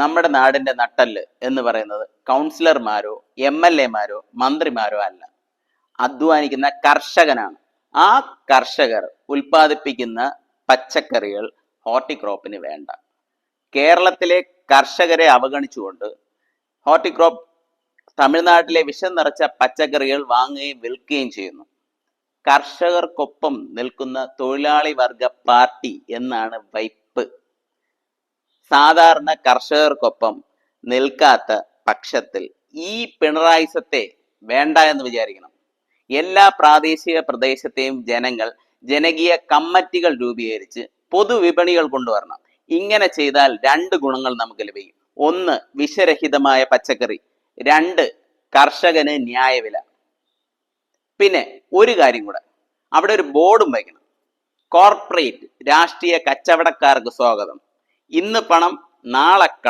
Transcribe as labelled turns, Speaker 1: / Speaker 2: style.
Speaker 1: നമ്മുടെ നാടിന്റെ നട്ടൽ എന്ന് പറയുന്നത് കൗൺസിലർമാരോ എം എൽ എമാരോ മന്ത്രിമാരോ അല്ല. അധ്വാനിക്കുന്ന കർഷകനാണ്. ആ കർഷകർ ഉൽപ്പാദിപ്പിക്കുന്ന പച്ചക്കറികൾ ഹോർട്ടിക്രോപ്പിന് വേണ്ട. കേരളത്തിലെ കർഷകരെ അവഗണിച്ചുകൊണ്ട് ഹോർട്ടിക്രോപ്പ് തമിഴ്നാട്ടിലെ വിഷം നിറച്ച പച്ചക്കറികൾ വാങ്ങുകയും വിൽക്കുകയും ചെയ്യുന്നു. കർഷകർക്കൊപ്പം നിൽക്കുന്ന തൊഴിലാളി വർഗ പാർട്ടി എന്നാണ് വൈപ്പ് സാധാരണ കർഷകർക്കൊപ്പം നിൽക്കാത്ത പക്ഷത്തിൽ ഈ പിണറായിസത്തെ വേണ്ട എന്ന് വിചാരിക്കണം. എല്ലാ പ്രാദേശിക പ്രദേശത്തെയും ജനങ്ങൾ ജനകീയ കമ്മിറ്റികൾ രൂപീകരിച്ച് പൊതുവിപണികൾ കൊണ്ടുവരണം. ഇങ്ങനെ ചെയ്താൽ രണ്ട് ഗുണങ്ങൾ നമുക്ക് ലഭിക്കും. ഒന്ന് വിഷരഹിതമായ പച്ചക്കറി. രണ്ട് കർഷകന് ന്യായവില. പിന്നെ ഒരു കാര്യം കൂടെ. അവിടെ ഒരു ബോർഡും വയ്ക്കണം. കോർപ്പറേറ്റ് രാഷ്ട്രീയ കച്ചവടക്കാർക്ക് സ്വാഗതം. இந்த பணம் நாளை